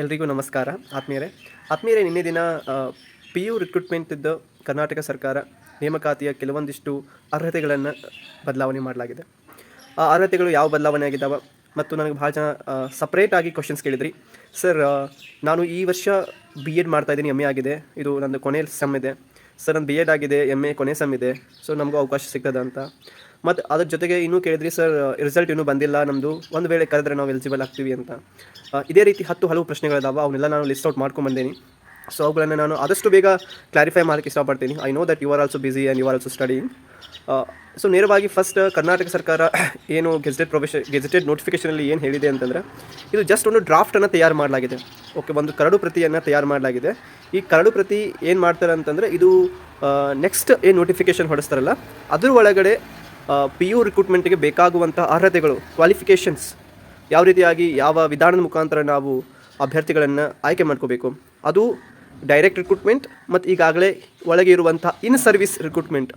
ಎಲ್ರಿಗೂ ನಮಸ್ಕಾರ. ಆತ್ಮೀಯರೇ ಆತ್ಮೀಯರೇ, ನಿನ್ನೆ ದಿನ ಪಿ ಯು ರಿಕ್ರೂಟ್ಮೆಂಟಿದ್ದು ಕರ್ನಾಟಕ ಸರ್ಕಾರ ನೇಮಕಾತಿಯ ಕೆಲವೊಂದಿಷ್ಟು ಅರ್ಹತೆಗಳನ್ನು ಬದಲಾವಣೆ ಮಾಡಲಾಗಿದೆ. ಆ ಅರ್ಹತೆಗಳು ಯಾವ ಬದಲಾವಣೆ ಆಗಿದ್ದಾವೆ ಮತ್ತು ನನಗೆ ಭಾಳ ಜನ ಸಪ್ರೇಟಾಗಿ ಕ್ವಶನ್ಸ್ ಕೇಳಿದ್ರಿ. ಸರ್ ನಾನು ಈ ವರ್ಷ ಬಿ ಎಡ್ ಮಾಡ್ತಾಯಿದ್ದೀನಿ ಎಂ ಎ ಆಗಿದೆ. ಇದು ನಂದು ಕೊನೆ ಸಮ್ ಇದೆ. ಸರ್ ನನ್ನ ಬಿ ಎಡ್ ಆಗಿದೆ ಎಂ ಎ ಕೊನೆ ಸಮ್ ಇದೆ. ಸೊ ನಮಗೂ ಅವಕಾಶ ಸಿಗ್ತದೆ ಅಂತ. ಮತ್ತು ಅದ್ರ ಜೊತೆಗೆ ಇನ್ನೂ ಕೇಳಿದ್ರಿ ಸರ್ ರಿಸಲ್ಟ್ ಇನ್ನೂ ಬಂದಿಲ್ಲ ನಮ್ಮದು ಒಂದು ವೇಳೆ ಕರೆದ್ರೆ ನಾವು ಎಲಿಜಿಬಲ್ ಆಗ್ತೀವಿ ಅಂತ. ಇದೇ ರೀತಿ ಹತ್ತು ಹಲವು ಪ್ರಶ್ನೆಗಳಿದಾವೆ, ಅವನ್ನೆಲ್ಲ ನಾನು ಲಿಸ್ಟ್ ಔಟ್ ಮಾಡ್ಕೊಂಬಂದೇನಿ ಸೊ ಅವುಗಳನ್ನು ನಾನು ಆದಷ್ಟು ಬೇಗ ಕ್ಲಾರಿಫೈ ಮಾಡೋಕ್ಕೆ ಇಷ್ಟಪಡ್ತೀನಿ. I know that you are also busy and you are also study so ನೇರವಾಗಿ ಫಸ್ಟ್ ಕರ್ನಾಟಕ ಸರ್ಕಾರ ಏನು ಗೆಜೆಟೆಡ್ ಪ್ರೊಫೆಷನ್ ಗೆಜೆಟೆಡ್ ನೋಟಿಫಿಕೇಷನಲ್ಲಿ ಏನು ಹೇಳಿದೆ ಅಂತಂದರೆ, ಇದು ಜಸ್ಟ್ ಒಂದು ಡ್ರಾಫ್ಟನ್ನು ತಯಾರು ಮಾಡಲಾಗಿದೆ. ಓಕೆ ಒಂದು ಕರಡು ಪ್ರತಿಯನ್ನು ತಯಾರು ಮಾಡಲಾಗಿದೆ. ಈ ಕರಡು ಪ್ರತಿ ಏನು ಮಾಡ್ತಾರೆ ಅಂತಂದರೆ, ಇದು ನೆಕ್ಸ್ಟ್ ಏನು ನೋಟಿಫಿಕೇಷನ್ ಹೊಡಿಸ್ತಾರಲ್ಲ, ಅದ್ರ ಒಳಗಡೆ ಪಿ ಯು ರಿಕ್ರೂಟ್ಮೆಂಟ್ಗೆ ಬೇಕಾಗುವಂಥ ಅರ್ಹತೆಗಳು ಕ್ವಾಲಿಫಿಕೇಷನ್ಸ್ ಯಾವ ರೀತಿಯಾಗಿ, ಯಾವ ವಿಧಾನದ ಮುಖಾಂತರ ನಾವು ಅಭ್ಯರ್ಥಿಗಳನ್ನು ಆಯ್ಕೆ ಮಾಡ್ಕೋಬೇಕು. ಅದು ಡೈರೆಕ್ಟ್ ರಿಕ್ರೂಟ್ಮೆಂಟ್ ಮತ್ತು ಈಗಾಗಲೇ ಒಳಗೆ ಇರುವಂಥ ಇನ್ ಸರ್ವಿಸ್ ರಿಕ್ರೂಟ್ಮೆಂಟ್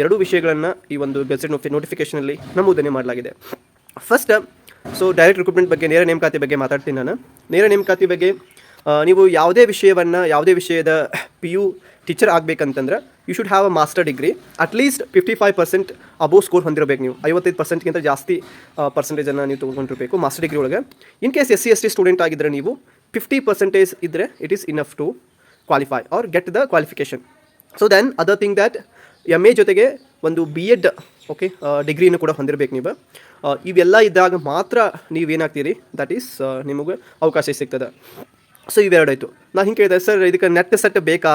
ಎರಡೂ ವಿಷಯಗಳನ್ನು ಈ ಒಂದು ಗೆಜೆಟ್ ನೋಟಿ ನೋಟಿಫಿಕೇಷನಲ್ಲಿ ನಮೂದನೆ ಮಾಡಲಾಗಿದೆ. ಫಸ್ಟ್ ಸೊ ಡೈರೆಕ್ಟ್ ರಿಕ್ರೂಟ್ಮೆಂಟ್ ಬಗ್ಗೆ, ನೇರ ನೇಮಕಾತಿ ಬಗ್ಗೆ ಮಾತಾಡ್ತೀನಿ ನಾನು. ನೇರ ನೇಮಕಾತಿ ಬಗ್ಗೆ ನೀವು ಯಾವುದೇ ವಿಷಯವನ್ನು, ಯಾವುದೇ ವಿಷಯದ P U teacher ಆಗಬೇಕಂತಂದ್ರೆ you should have a master degree at least fifty five percent above score ಹೊಂದಿರಬೇಕು ನೀವು. ಐವತ್ತೈದು ಪರ್ಸೆಂಟ್ಗಿಂತ ಜಾಸ್ತಿ ಪರ್ಸೆಂಟೇಜನ್ನು ನೀವು ತೊಗೊಂಡಿರಬೇಕು ಮಾಸ್ಟರ್ ಡಿಗ್ರಿ ಒಳಗೆ. In case S C S T student ಆಗಿದ್ದರೆ ನೀವು ಫಿಫ್ಟಿ ಪರ್ಸೆಂಟೇಜ್ ಇದ್ದರೆ it is enough to qualify or get the qualification so then other thing that M A ಜೊತೆಗೆ ಒಂದು ಬಿ ಎಡ್ ಓಕೆ ಡಿಗ್ರಿಯನ್ನು ಕೂಡ ಹೊಂದಿರಬೇಕು ನೀವು. ಇವೆಲ್ಲ ಇದ್ದಾಗ ಮಾತ್ರ ನೀವೇನಾಗ್ತೀರಿ? ದಟ್ ಈಸ್ ನಿಮಗೆ ಅವಕಾಶ ಸಿಗ್ತದೆ. ಸೊ ಇವೆರಡಾಯಿತು. ನಾನು ಹಿಂಗೆ ಕೇಳಿದೆ, ಸರ್, ಇದಕ್ಕೆ ನೆಟ್ ಸೆಟ್ ಬೇಕಾ?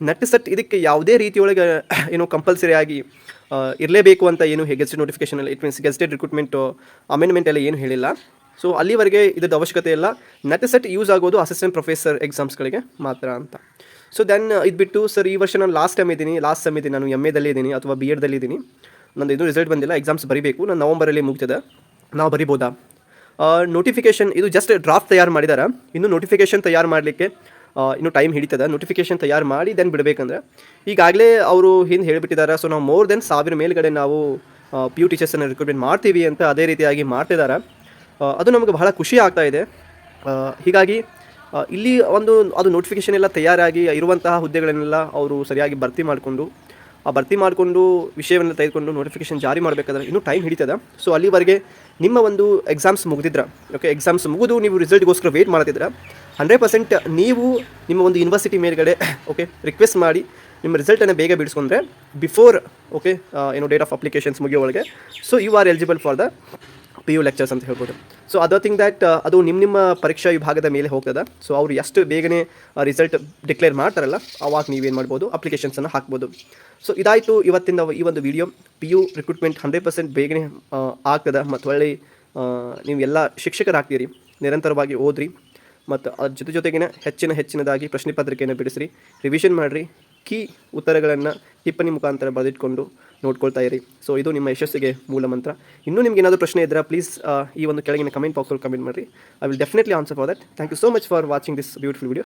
ನೆಟ್ ಸೆಟ್ ಇದಕ್ಕೆ ಯಾವುದೇ ರೀತಿಯೊಳಗೆ, ಏನು ಕಂಪಲ್ಸರಿ ಆಗಿ ಇರಲೇಬೇಕು ಅಂತ ಏನು gazette notification it means gazetted recruitment amendment ಎಲ್ಲ ಏನು ಹೇಳಿಲ್ಲ. ಸೊ ಅಲ್ಲಿವರೆಗೆ ಇದ್ರದ್ದು ಅವಶ್ಯಕತೆ ಇಲ್ಲ. ನೆಟ್ ಸೆಟ್ ಯೂಸ್ ಆಗೋದು ಅಸಿಸ್ಟೆಂಟ್ ಪ್ರೊಫೆಸರ್ ಎಕ್ಸಾಮ್ಸ್ಗಳಿಗೆ ಮಾತ್ರ ಅಂತ. ಸೊ ದೆನ್ ಇದು ಬಿಟ್ಟು ಸರ್ ಈ ವರ್ಷ ನಾನು ಲಾಸ್ಟ್ ಟೈಮ್ ಇದ್ದೀನಿ. ಲಾಸ್ಟ್ ಸೆಮ್ ಇದ್ದೀನಿ ನಾನು ಎಂ ಎದಲ್ಲಿ ಇದ್ದೀನಿ ಅಥವಾ ಬಿ ಎಡ್ದಲ್ಲಿ ಇದ್ದೀನಿ. ನಂದು ಇದು ರಿಸಲ್ಟ್ ಬಂದಿಲ್ಲ. ಎಕ್ಸಾಮ್ಸ್ ಬರೀಬೇಕು. ನಾನು ನವಂಬರಲ್ಲಿ ಮುಗ್ತದೆ ನಾವು ಬರಿಬೋದಾ? ನೋಟಿಫಿಕೇಷನ್ ಇದು ಜಸ್ಟ್ ಡ್ರಾಫ್ಟ್ ತಯಾರು ಮಾಡಿದ್ದಾರೆ ಇನ್ನು ನೋಟಿಫಿಕೇಷನ್ ತಯಾರು ಮಾಡಲಿಕ್ಕೆ ಇನ್ನು ಟೈಮ್ ಹಿಡಿತದೆ. ನೋಟಿಫಿಕೇಷನ್ ತಯಾರು ಮಾಡಿ ದೆನ್ ಬಿಡಬೇಕಂದ್ರೆ. ಈಗಾಗಲೇ ಅವರು ಹಿಂದೆ ಹೇಳಿಬಿಟ್ಟಿದ್ದಾರೆ ಸೊ ನಾವು ಮೋರ್ ದೆನ್ ಸಾವಿರ ಮೇಲ್ಗಡೆ ನಾವು ಪಿ ಯು ಟೀಚರ್ಸನ್ನು ರಿಕ್ರೂಟ್ಮೆಂಟ್ ಮಾಡ್ತೀವಿ ಅಂತ ಅದೇ ರೀತಿಯಾಗಿ ಮಾಡ್ತಿದ್ದಾರೆ ಅದು ನಮಗೆ ಬಹಳ ಖುಷಿ ಆಗ್ತಾ ಇದೆ. ಹೀಗಾಗಿ ಇಲ್ಲಿ ಒಂದು, ಅದು ನೋಟಿಫಿಕೇಶನ್ ಎಲ್ಲ ತಯಾರಾಗಿ ಇರುವಂತಹ ಹುದ್ದೆಗಳನ್ನೆಲ್ಲ ಅವರು ಸರಿಯಾಗಿ ಭರ್ತಿ ಮಾಡಿಕೊಂಡು ಆ ಭರ್ತಿ ಮಾಡಿಕೊಂಡು ವಿಷಯವನ್ನು ತೆಗೆದುಕೊಂಡು ನೋಟಿಫಿಕೇಶನ್ ಜಾರಿ ಮಾಡಬೇಕಾದ್ರೆ ಇನ್ನೂ ಟೈಮ್ ಹಿಡಿತದೆ. ಸೊ ಅಲ್ಲಿವರೆಗೆ ನಿಮ್ಮ ಒಂದು ಎಕ್ಸಾಮ್ಸ್ ಮುಗಿದಿದ್ರೆ ಓಕೆ ಎಕ್ಸಾಮ್ಸ್ ಮುಗಿದು ನೀವು ರಿಸಲ್ಟ್ಗೋಸ್ಕರ ವೇಟ್ ಮಾಡ್ತಿದ್ರೆ ಹಂಡ್ರೆಡ್ ಪರ್ಸೆಂಟ್ ನೀವು ನಿಮ್ಮ ಒಂದು ಯೂನಿವರ್ಸಿಟಿ ಮೇಲ್ಗಡೆ ಓಕೆ ರಿಕ್ವೆಸ್ಟ್ ಮಾಡಿ ನಿಮ್ಮ ರಿಸಲ್ಟನ್ನು ಬೇಗ ಬಿಡಿಸ್ಕೊಂಡ್ರೆ ಬಿಫೋರ್ ಓಕೆ ಏನು ಡೇಟ್ ಆಫ್ ಅಪ್ಲಿಕೇಶನ್ಸ್ ಮುಗಿಯೋ ಒಳಗೆ. So you are eligible for the P U lecturers ಅಂತ ಹೇಳ್ಬೋದು. ಸೊ ಅದರ್ ಥಿಂಗ್ ದ್ಯಾಟ್ ಅದು ನಿಮ್ಮ ನಿಮ್ಮ ಪರೀಕ್ಷಾ ವಿಭಾಗದ ಮೇಲೆ ಹೋಗ್ತದೆ. ಸೊ ಅವರು ಎಷ್ಟು ಬೇಗನೆ ರಿಸಲ್ಟ್ ಡಿಕ್ಲೇರ್ ಮಾಡ್ತಾರಲ್ಲ, ಅವಾಗ ನೀವೇನು ಮಾಡ್ಬೋದು? ಅಪ್ಲಿಕೇಶನ್ಸನ್ನು ಹಾಕ್ಬೋದು. ಸೊ ಇದಾಯಿತು ಇವತ್ತಿನ ಈ ಒಂದು video P U recruitment hundred percent ಬೇಗನೆ ಆಗ್ತದೆ. ಮತ್ತು ಒಳ್ಳೆ ನೀವು ಎಲ್ಲ ಶಿಕ್ಷಕರಾಗ್ತೀರಿ. ನಿರಂತರವಾಗಿ ಓದ್ರಿ. ಮತ್ತು ಅದ್ರ ಜೊತೆ ಜೊತೆಗಿನ ಹೆಚ್ಚಿನ ಹೆಚ್ಚಿನದಾಗಿ ಪ್ರಶ್ನೆ ಪತ್ರಿಕೆಯನ್ನು ಬಿಡಿಸ್ರಿ. ರಿವಿಷನ್ ಮಾಡಿರಿ. ಕೀ ಉತ್ತರಗಳನ್ನು ಟಿಪ್ಪಣಿ ಮುಖಾಂತರ ಬರೆದಿಟ್ಕೊಂಡು ನೋಡ್ಕೊಳ್ತಾ ಇರಿ. ಸೊ ಇದು ನಿಮ್ಮ ಯಶಸ್ಸಿಗೆ ಮೂಲ ಮಂತ್ರ. ಇನ್ನೂ ನಿಮ್ಗೆ ಏನಾದರೂ ಪ್ರಶ್ನೆ ಇದ್ದರೆ ಪ್ಲೀಸ್ ಈ ಒಂದು ಕೆಳಗಿನ ಕಮೆಂಟ್ ಬಾಕ್ಸಲ್ಲಿ ಕಮೆಂಟ್ ಮಾಡಿರಿ. I will definitely answer for that thank you so much for watching this beautiful video